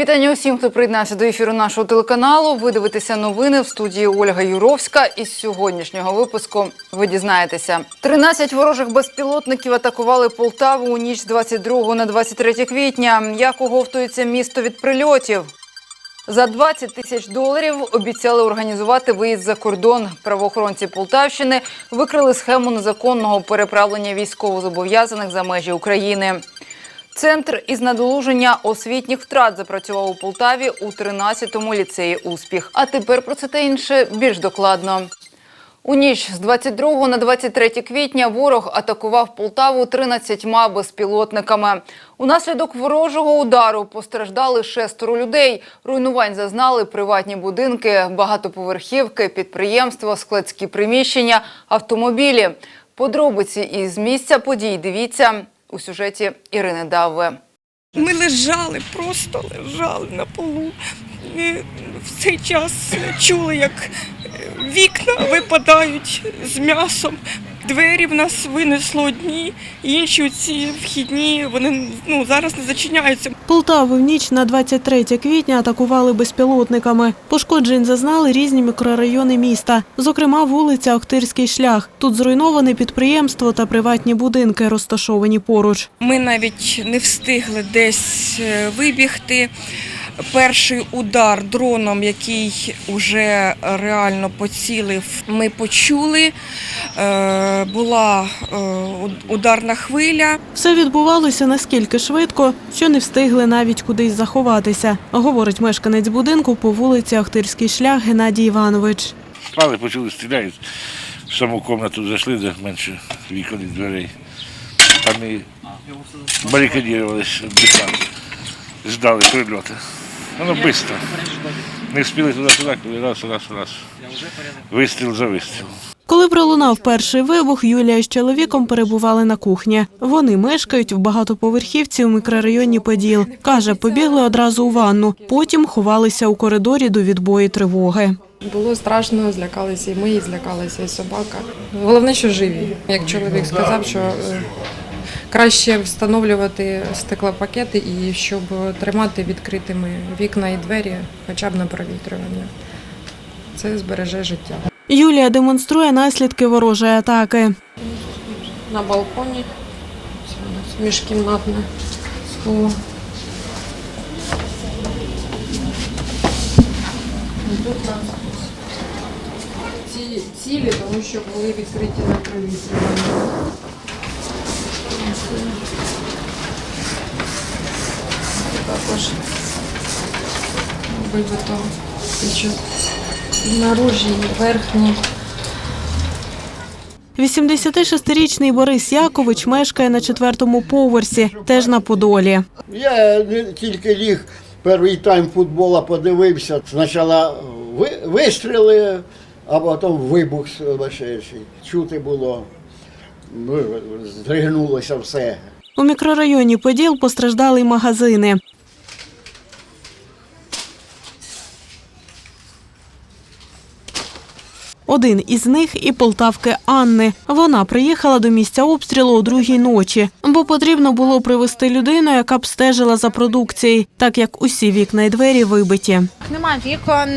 вітання усім, хто приєднався до ефіру нашого телеканалу. Ви дивитеся новини в студії Ольга Юровська. Із сьогоднішнього випуску ви дізнаєтеся. 13 ворожих безпілотників атакували Полтаву у ніч з 22 на 23 квітня. Як оговтується місто від прильотів? За 20 тисяч доларів обіцяли організувати виїзд за кордон. Правоохоронці Полтавщини викрили схему незаконного переправлення військовозобов'язаних за межі України. Центр із надолуження освітніх втрат запрацював у Полтаві у 13-му ліцеї Успіх. А тепер про це та інше більш докладно. У ніч з 22 на 23 квітня ворог атакував Полтаву 13 безпілотниками. Унаслідок ворожого удару постраждали шестеро людей. Руйнувань зазнали приватні будинки, багатоповерхівки, підприємства, складські приміщення, автомобілі. Подробиці із місця подій дивіться у сюжеті Ірини Дави. Ми лежали, просто лежали на полу. Ми в цей час чули, як вікна випадають з м'ясом. Двері в нас винесло одні, інші ці вхідні, вони ну, зараз не зачиняються. Полтаву в ніч на 23 квітня атакували безпілотниками. Пошкоджень зазнали різні мікрорайони міста, зокрема вулиця Охтирський шлях. Тут зруйноване підприємство та приватні будинки, розташовані поруч. Ми навіть не встигли десь е, вибігти. Перший удар дроном, який вже реально поцілив, ми почули. Е, Була е, ударна хвиля. Все відбувалося наскільки швидко, що не встигли навіть кудись заховатися, говорить мешканець будинку по вулиці Охтирський шлях Геннадій Іванович. Спали, почули, стріляють. В саму кімнату зайшли, де менше вікон і дверей. Там і барикадірувалися. Ждали прильоти. Воно швидко. Не встигли туди-туди, коли раз, раз, раз. Вистріл за вистріл. Коли пролунав перший вибух, Юлія з чоловіком перебували на кухні. Вони мешкають в багатоповерхівці у мікрорайоні Поділ. Каже, побігли одразу у ванну, потім ховалися у коридорі до відбої тривоги. Було страшно, злякалися і ми, і злякалися, і собака. Головне, що живі. Як чоловік сказав, що е, краще встановлювати стеклопакети і щоб тримати відкритими вікна і двері, хоча б на провітрювання. Це збереже життя. Юлія демонструє наслідки ворожої атаки. На балконі міжкімнатне скло. Тут у нас ці цілі, тому що були відкриті на провітрювання. Також вибито що наружі, і верхні. 86-річний Борис Якович мешкає на четвертому поверсі, теж на Подолі. Я не тільки ліг перший тайм футбола подивився. Спочатку ви- вистріли, а потім вибух сумасшедший. Чути було, ну, здригнулося все. У мікрорайоні Поділ постраждали й магазини. Один із них і полтавки Анни. Вона приїхала до місця обстрілу о другій ночі, бо потрібно було привезти людину, яка б стежила за продукцією, так як усі вікна й двері вибиті. Нема вікон,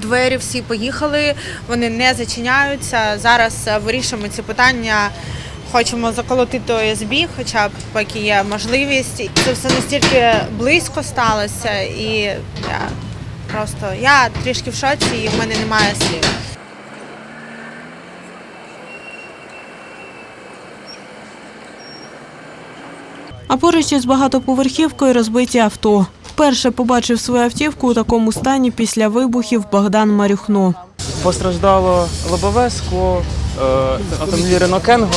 двері всі поїхали, вони не зачиняються. Зараз е, вирішуємо ці питання. Хочемо заколотити ОСБ, хоча б поки є можливість. Це все настільки близько сталося, і я просто я трішки в шоці, і в мене немає слів. А поруч із багатоповерхівкою розбиті авто. Вперше побачив свою автівку у такому стані після вибухів Богдан Марюхно. Постраждало лобове скло, е, автомобіль Рено Кенго,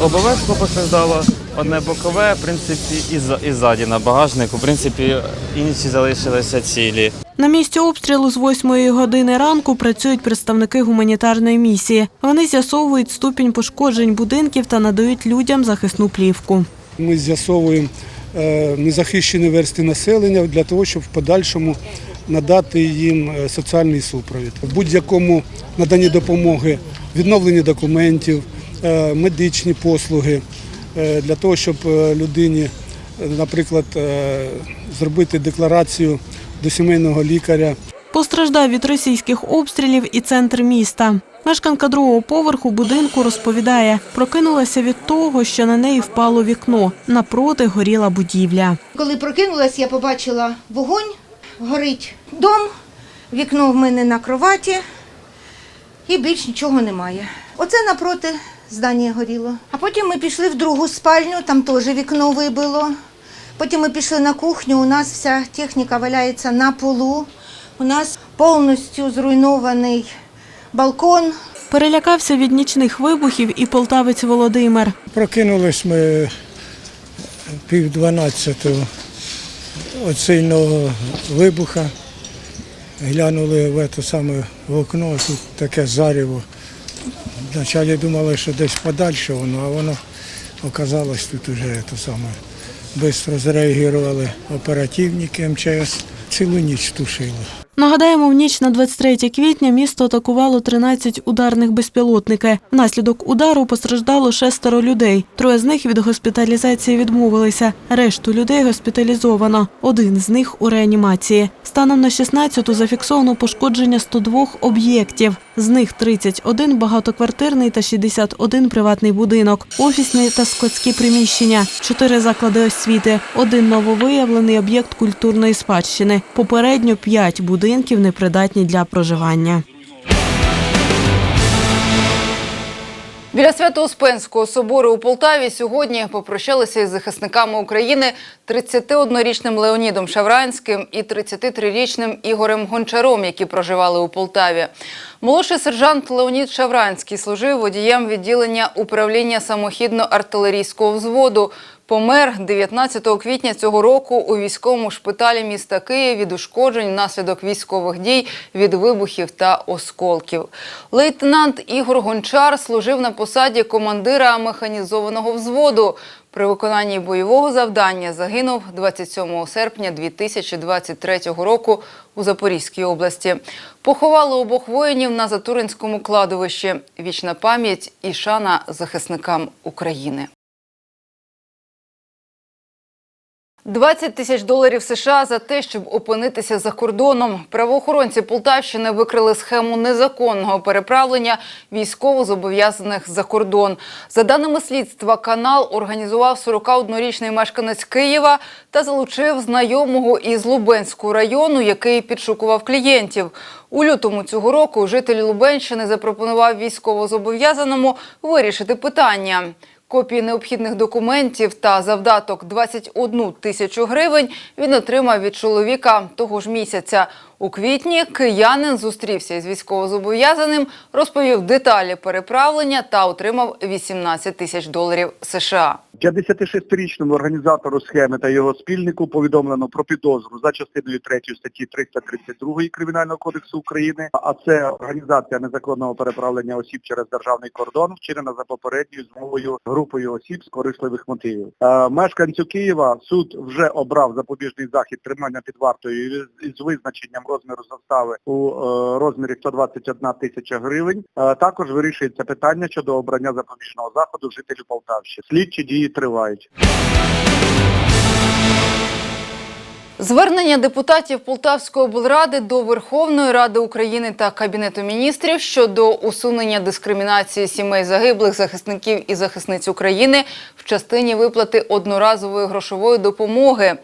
лобове скло постраждало, одне бокове, в принципі, і, за- ззаді на багажнику. В принципі, інші залишилися цілі. На місці обстрілу з 8 години ранку працюють представники гуманітарної місії. Вони з'ясовують ступінь пошкоджень будинків та надають людям захисну плівку. Ми з'ясовуємо е, незахищені версти населення для того, щоб в подальшому надати їм е, соціальний супровід. В будь-якому наданні допомоги, відновленні документів, е, медичні послуги для того, щоб людині наприклад, зробити декларацію до сімейного лікаря. Постраждав від російських обстрілів і центр міста. Мешканка другого поверху будинку розповідає, прокинулася від того, що на неї впало вікно. Напроти горіла будівля. Коли прокинулась, я побачила вогонь, горить дом, вікно в мене на кроваті і більш нічого немає. Оце напроти здання горіло. А потім ми пішли в другу спальню, там теж вікно вибило. Потім ми пішли на кухню, у нас вся техніка валяється на полу. У нас повністю зруйнований балкон, Перелякався від нічних вибухів і полтавець Володимир. Прокинулись ми пів дванадцятого від сильного вибуха. Глянули в це саме в окно, тут таке заріво. Вначалі думали, що десь подальше воно, а воно оказалось тут уже це саме. Бистро зреагували оперативники МЧС, цілу ніч тушили. Нагадаємо, в ніч на 23 квітня місто атакувало 13 ударних безпілотники. Внаслідок удару постраждало шестеро людей. Троє з них від госпіталізації відмовилися. Решту людей госпіталізовано. Один з них у реанімації. Станом на 16-ту зафіксовано пошкодження 102 об'єктів. З них 31 багатоквартирний та 61 приватний будинок, офісні та складські приміщення, 4 заклади освіти, один нововиявлений об'єкт культурної спадщини. Попередньо 5 будинків непридатні для проживання. Біля Свято-Успенського собору у Полтаві сьогодні попрощалися із захисниками України 31-річним Леонідом Шавранським і 33-річним Ігорем Гончаром, які проживали у Полтаві. Молодший сержант Леонід Шавранський служив водієм відділення управління самохідно-артилерійського взводу. Помер 19 квітня цього року у військовому шпиталі міста Київ від ушкоджень внаслідок військових дій від вибухів та осколків. Лейтенант Ігор Гончар служив на посаді командира механізованого взводу. При виконанні бойового завдання загинув 27 серпня 2023 року у Запорізькій області. Поховали обох воїнів на Затуринському кладовищі. Вічна пам'ять і шана захисникам України. 20 тисяч доларів США за те, щоб опинитися за кордоном. Правоохоронці Полтавщини викрили схему незаконного переправлення військовозобов'язаних за кордон. За даними слідства, канал організував 41-річний мешканець Києва та залучив знайомого із Лубенського району, який підшукував клієнтів. У лютому цього року житель Лубенщини запропонував військовозобов'язаному вирішити питання. Копії необхідних документів та завдаток 21 тисячу гривень він отримав від чоловіка того ж місяця. У квітні киянин зустрівся із військовозобов'язаним, розповів деталі переправлення та отримав 18 тисяч доларів США. 56-річному організатору схеми та його спільнику повідомлено про підозру за частиною 3 статті 332 Кримінального кодексу України, а це організація незаконного переправлення осіб через державний кордон, вчинена за попередньою змовою групою осіб з корисливих мотивів. Е, Мешканцю Києва суд вже обрав запобіжний захід тримання під вартою із визначенням розміру застави у е, розмірі 121 тисяча гривень. Е, Також вирішується питання щодо обрання запобіжного заходу жителю Полтавщини. Слідчі дії тривають. Звернення депутатів Полтавської облради до Верховної Ради України та Кабінету міністрів щодо усунення дискримінації сімей загиблих захисників і захисниць України в частині виплати одноразової грошової допомоги.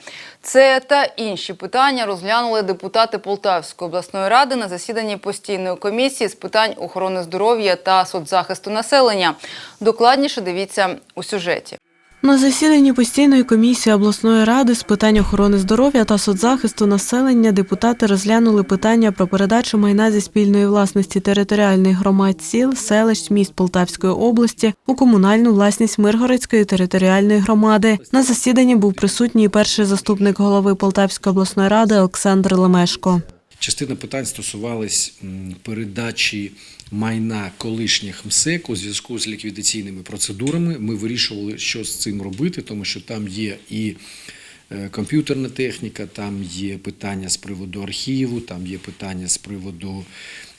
Це та інші питання розглянули депутати Полтавської обласної ради на засіданні постійної комісії з питань охорони здоров'я та соцзахисту населення. Докладніше дивіться у сюжеті. На засіданні постійної комісії обласної ради з питань охорони здоров'я та соцзахисту населення депутати розглянули питання про передачу майна зі спільної власності територіальних громад сіл, селищ, міст Полтавської області у комунальну власність Миргородської територіальної громади. На засіданні був присутній перший заступник голови Полтавської обласної ради Олександр Лемешко. Частина питань стосувались м, передачі майна колишніх МСЕК у зв'язку з ліквідаційними процедурами. Ми вирішували, що з цим робити, тому що там є і е, комп'ютерна техніка, там є питання з приводу архіву, там є питання з приводу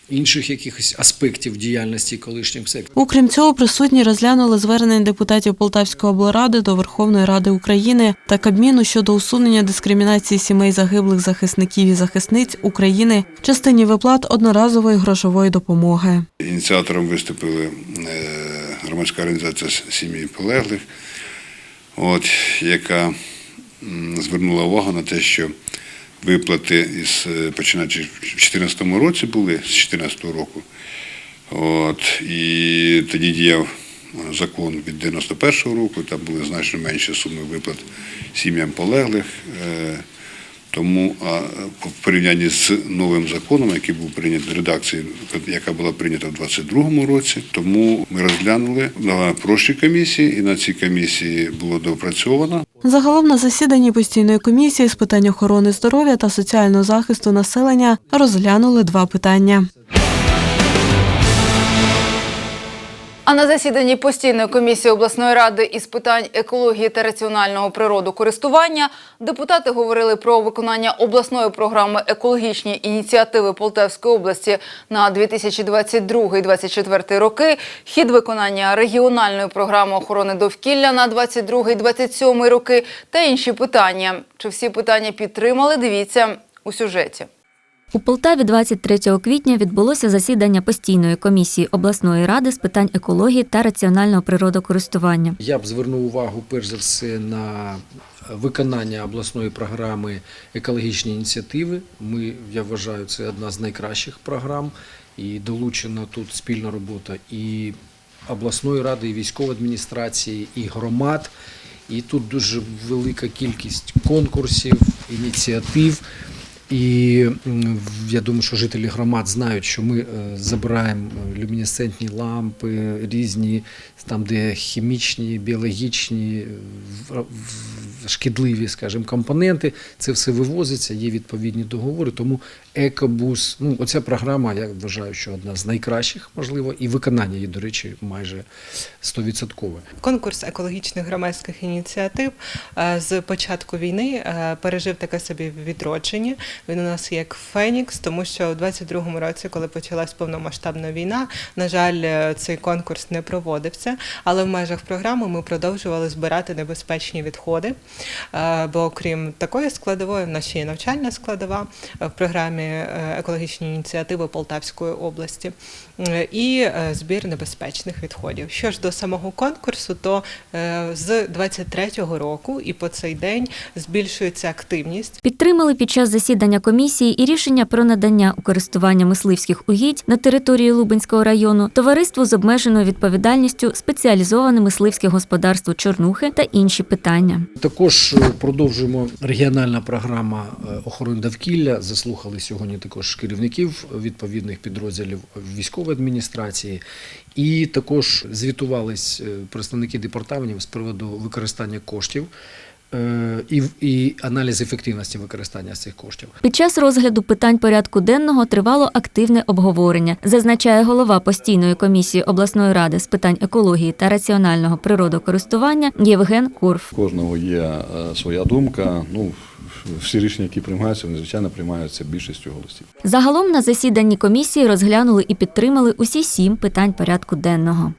інших якихось аспектів діяльності колишніх МСЕК. Окрім цього, присутні розглянули звернення депутатів Полтавської облради до Верховної Ради України та Кабміну щодо усунення дискримінації сімей загиблих захисників і захисниць України в частині виплат одноразової грошової допомоги. Ініціатором виступили е, громадська організація сім'ї полеглих, от, яка звернула увагу на те, що виплати із е, починаючи в 2014 році були, з 2014 року. От, і тоді діяв е, закон від 91-го року, там були значно менші суми виплат сім'ям полеглих. Е, Тому в порівнянні з новим законом, який був прийнятий редакції, яка була прийнята в 2022 році, тому ми розглянули на прошлій комісії, і на цій комісії було доопрацьовано. Загалом на засіданні постійної комісії з питань охорони здоров'я та соціального захисту населення розглянули два питання. А на засіданні постійної комісії обласної ради із питань екології та раціонального природокористування депутати говорили про виконання обласної програми екологічні ініціативи Полтавської області на 2022-2024 роки, хід виконання регіональної програми охорони довкілля на 2022-2027 роки та інші питання. Чи всі питання підтримали? Дивіться у сюжеті. У Полтаві 23 квітня відбулося засідання постійної комісії обласної ради з питань екології та раціонального природокористування. Я б звернув увагу перш за все на виконання обласної програми екологічні ініціативи. Ми, я вважаю, це одна з найкращих програм, і долучена тут спільна робота і обласної ради, і військової адміністрації, і громад. І тут дуже велика кількість конкурсів, ініціатив. І я думаю, що жителі громад знають, що ми е, забираємо е, люмінесцентні лампи, різні там, де хімічні, біологічні, е, шкідливі, скажімо, компоненти. Це все вивозиться, є відповідні договори. Тому екобус, ну оця програма, я вважаю, що одна з найкращих, можливо, і виконання її, до речі, майже 100%. Конкурс екологічних громадських ініціатив з початку війни пережив таке собі відродження. Він у нас як Фенікс, тому що у 22-му році, коли почалась повномасштабна війна, на жаль, е, цей конкурс не проводився. Але в межах програми ми продовжували збирати небезпечні відходи. Е, Бо окрім такої складової, в нас ще є навчальна складова е, в програмі екологічні ініціативи Полтавської області і збір небезпечних відходів. Що ж до самого конкурсу, то з 23-го року і по цей день збільшується активність. Підтримали під час засідання комісії і рішення про надання у користування мисливських угідь на території Лубенського району товариству з обмеженою відповідальністю спеціалізоване мисливське господарство Чорнухи та інші питання. Також е, продовжуємо регіональна програма е, охорони довкілля. Заслухали сьогодні також керівників відповідних підрозділів військової адміністрації, і також звітувались е, представники департаментів з приводу використання коштів і, і аналіз ефективності використання цих коштів. Під час розгляду питань порядку денного тривало активне обговорення, зазначає голова постійної комісії обласної ради з питань екології та раціонального природокористування Євген Курф. У кожного є е, своя думка. Ну, всі рішення, які приймаються, вони звичайно приймаються більшістю голосів. Загалом на засіданні комісії розглянули і підтримали усі сім питань порядку денного.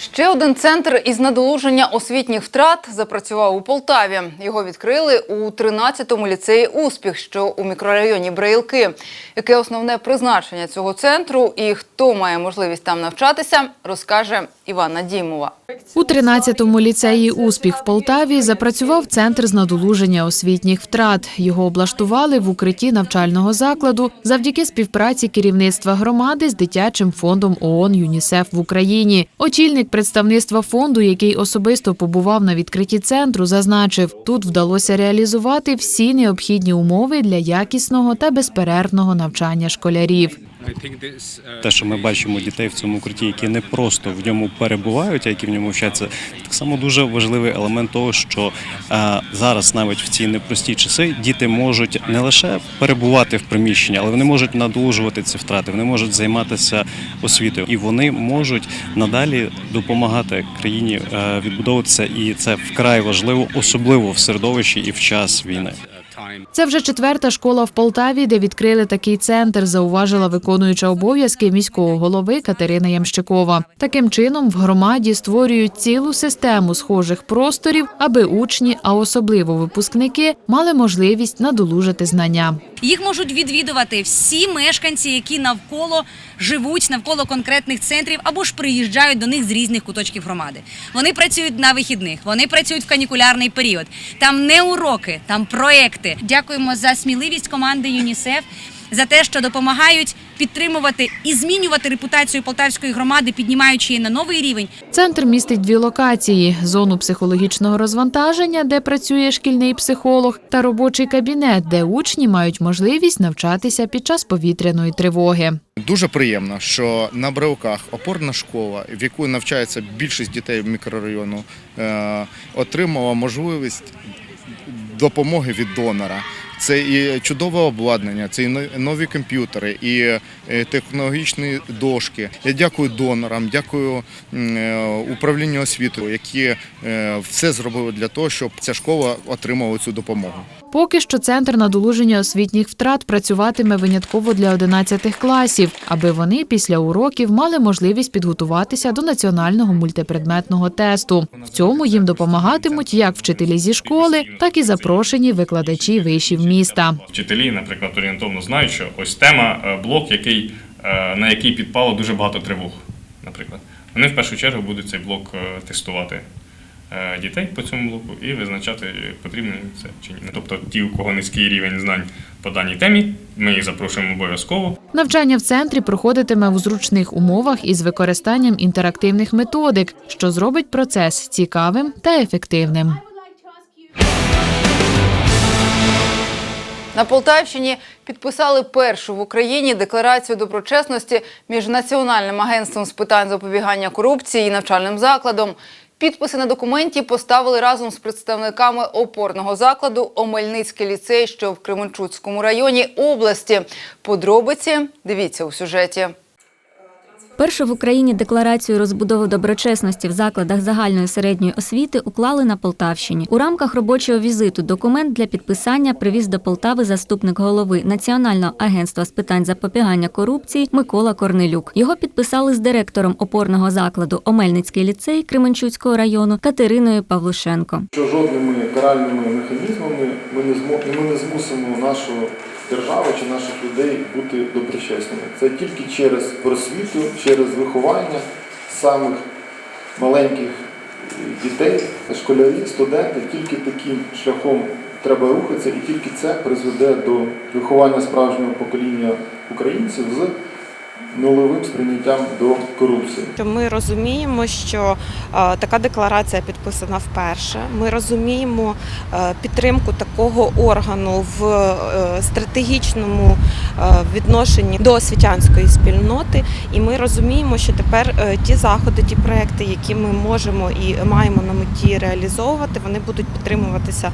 Ще один центр із надолуження освітніх втрат запрацював у Полтаві. Його відкрили у 13-му ліцеї Успіх, що у мікрорайоні Браїлки. Яке основне призначення цього центру і хто має можливість там навчатися, розкаже Івана Дімова. У 13-му ліцеї «Успіх» в Полтаві запрацював центр з надолуження освітніх втрат. Його облаштували в укритті навчального закладу завдяки співпраці керівництва громади з дитячим фондом ООН ЮНІСЕФ в Україні. Очільник представництва фонду, який особисто побував на відкритті центру, зазначив, тут вдалося реалізувати всі необхідні умови для якісного та безперервного навчання школярів. Те, що ми бачимо дітей в цьому укритті, які не просто в ньому перебувають, а які в ньому вчаться, так само дуже важливий елемент того, що е, зараз, навіть в ці непрості часи, діти можуть не лише перебувати в приміщенні, але вони можуть надолужувати ці втрати, вони можуть займатися освітою, і вони можуть надалі допомагати країні е, відбудовуватися, і це вкрай важливо, особливо в середовищі і в час війни. Це вже четверта школа в Полтаві, де відкрили такий центр, зауважила виконуюча обов'язки міського голови Катерина Ямщикова. Таким чином в громаді створюють цілу систему схожих просторів, аби учні, а особливо випускники, мали можливість надолужити знання. Їх можуть відвідувати всі мешканці, які навколо живуть навколо конкретних центрів або ж приїжджають до них з різних куточків громади. Вони працюють на вихідних, вони працюють в канікулярний період. Там не уроки, там проекти. Дякуємо за сміливість команди ЮНІСЕФ. За те, що допомагають підтримувати і змінювати репутацію полтавської громади, піднімаючи її на новий рівень. Центр містить дві локації: зону психологічного розвантаження, де працює шкільний психолог, та робочий кабінет, де учні мають можливість навчатися під час повітряної тривоги. Дуже приємно, що на Брауках опорна школа, в яку навчається більшість дітей мікрорайону, е, отримала можливість допомоги від донора. Це і чудове обладнання, це і нові комп'ютери, і технологічні дошки. Я дякую донорам, дякую е, управлінню освіти, які е, все зробили для того, щоб ця школа отримала цю допомогу. Поки що центр надолуження освітніх втрат працюватиме винятково для 11 класів, аби вони після уроків мали можливість підготуватися до національного мультипредметного тесту. В цьому їм допомагатимуть як вчителі зі школи, так і запрошені викладачі вишів міста. Вчителі, наприклад, орієнтовно знають, що ось тема, е, блок, який, е, на який підпало дуже багато тривог. Наприклад, вони в першу чергу будуть цей блок е, тестувати е, дітей по цьому блоку і визначати, потрібно це чи ні. Ну, Тобто, ті, у кого низький рівень знань по даній темі, ми їх запрошуємо обов'язково. Навчання в центрі проходитиме у зручних умовах із використанням інтерактивних методик, що зробить процес цікавим та ефективним. На Полтавщині підписали першу в Україні декларацію доброчесності між Національним агентством з питань запобігання корупції і навчальним закладом. Підписи на документі поставили разом з представниками опорного закладу Омельницький ліцей, що в Кременчуцькому районі області. Подробиці дивіться у сюжеті. Першу в Україні декларацію розбудови доброчесності в закладах загальної середньої освіти уклали на Полтавщині. У рамках робочого візиту документ для підписання привіз до Полтави заступник голови Національного агентства з питань запобігання корупції Микола Корнелюк. Його підписали з директором опорного закладу Омельницький ліцей Кременчуцького району Катериною Павлушенко. що жодними каральними механізмами ми не змо не змусимо нашу державу чи наших людей бути доброчесними. Це тільки через просвіту, через виховання самих маленьких дітей, школярів, студентів, тільки таким шляхом треба рухатися, і тільки це призведе до виховання справжнього покоління українців з нулевим сприйняттям до корупції. Ми розуміємо, що е, така декларація підписана вперше. Ми розуміємо е, підтримку такого органу в е, стратегічному відношенні до освітянської спільноти, і ми розуміємо, що тепер ті заходи, ті проекти, які ми можемо і маємо на меті реалізовувати, вони будуть підтримуватися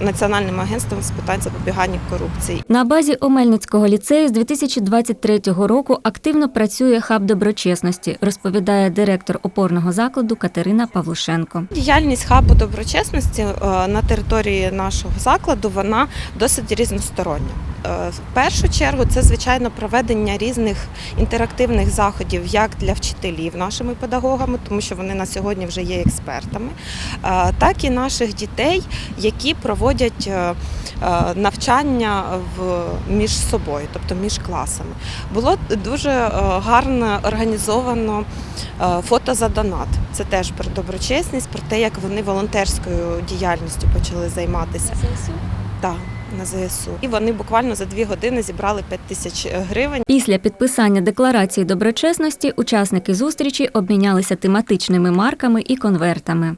Національним агентством з питань запобігання корупції. На базі Омельницького ліцею з 2023 року активно працює хаб доброчесності, розповідає директор опорного закладу Катерина Павлушенко. Діяльність хабу доброчесності е, на території нашого закладу вона досить різностороння. Е, В першу чергу це звичайно проведення різних інтерактивних заходів як для вчителів нашими педагогами, тому що вони на сьогодні вже є експертами, е, так і наших дітей, які проводять навчання між собою, тобто між класами. Було дуже е, гарно організовано е, фото за донат. Це теж про доброчесність, про те, як вони волонтерською діяльністю почали займатися. Так, на ЗСУ. І вони буквально за дві години зібрали 5 тисяч гривень. Після підписання декларації доброчесності учасники зустрічі обмінялися тематичними марками і конвертами.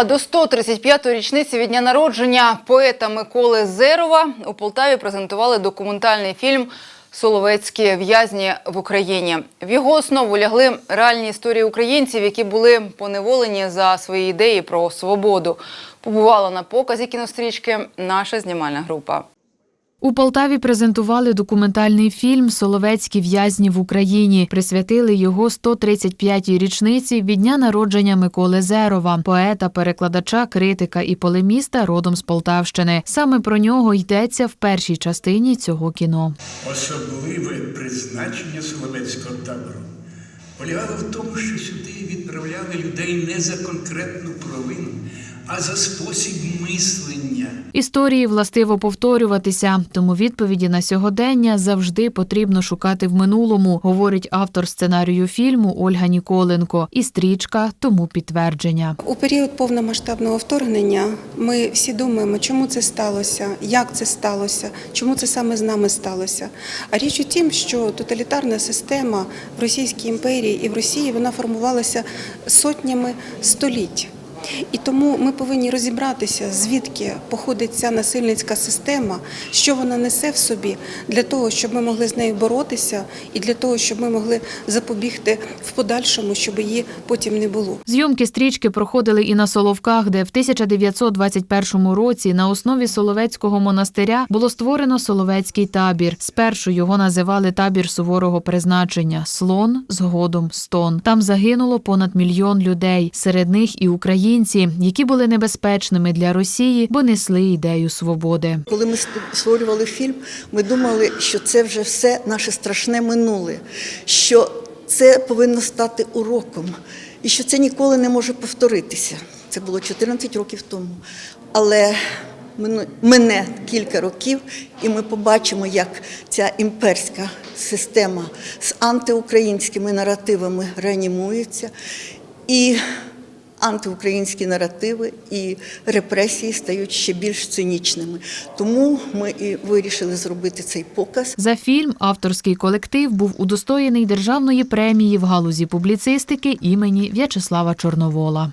А до 135-ї річниці від дня народження поета Миколи Зерова у Полтаві презентували документальний фільм Соловецькі в'язні в Україні. В його основу лягли реальні історії українців, які були поневолені за свої ідеї про свободу. Побувала на показі кінострічки наша знімальна група. У Полтаві презентували документальний фільм Соловецькі в'язні в Україні. Присвятили його 135-й річниці від дня народження Миколи Зерова, поета, перекладача, критика і полеміста родом з Полтавщини. Саме про нього йдеться в першій частині цього кіно. Особливе призначення Соловецького табору полягало в тому, що сюди відправляли людей не за конкретну провину, а за спосіб мислення. Історії властиво повторюватися, тому відповіді на сьогодення завжди потрібно шукати в минулому, говорить автор сценарію фільму Ольга Ніколенко. І стрічка тому підтвердження. У період повномасштабного вторгнення ми всі думаємо, чому це сталося, як це сталося, чому це саме з нами сталося. А річ у тім, що тоталітарна система в Російській імперії і в Росії вона формувалася сотнями століть. І тому ми повинні розібратися, звідки походить ця насильницька система, що вона несе в собі, для того, щоб ми могли з нею боротися, і для того, щоб ми могли запобігти в подальшому, щоб її потім не було. Зйомки стрічки проходили і на Соловках, де в 1921 році на основі Соловецького монастиря було створено Соловецький табір. Спершу його називали табір суворого призначення Слон, згодом стон. Там загинуло понад мільйон людей, серед них і українці, які були небезпечними для Росії, бо несли ідею свободи. Коли ми створювали фільм, ми думали, що це вже все наше страшне минуле, що це повинно стати уроком, і що це ніколи не може повторитися. Це було 14 років тому. Але мине кілька років, і ми побачимо, як ця імперська система з антиукраїнськими наративами реанімується. І антиукраїнські наративи і репресії стають ще більш цинічними. Тому ми і вирішили зробити цей показ. За фільм авторський колектив був удостоєний державної премії в галузі публіцистики імені В'ячеслава Чорновола.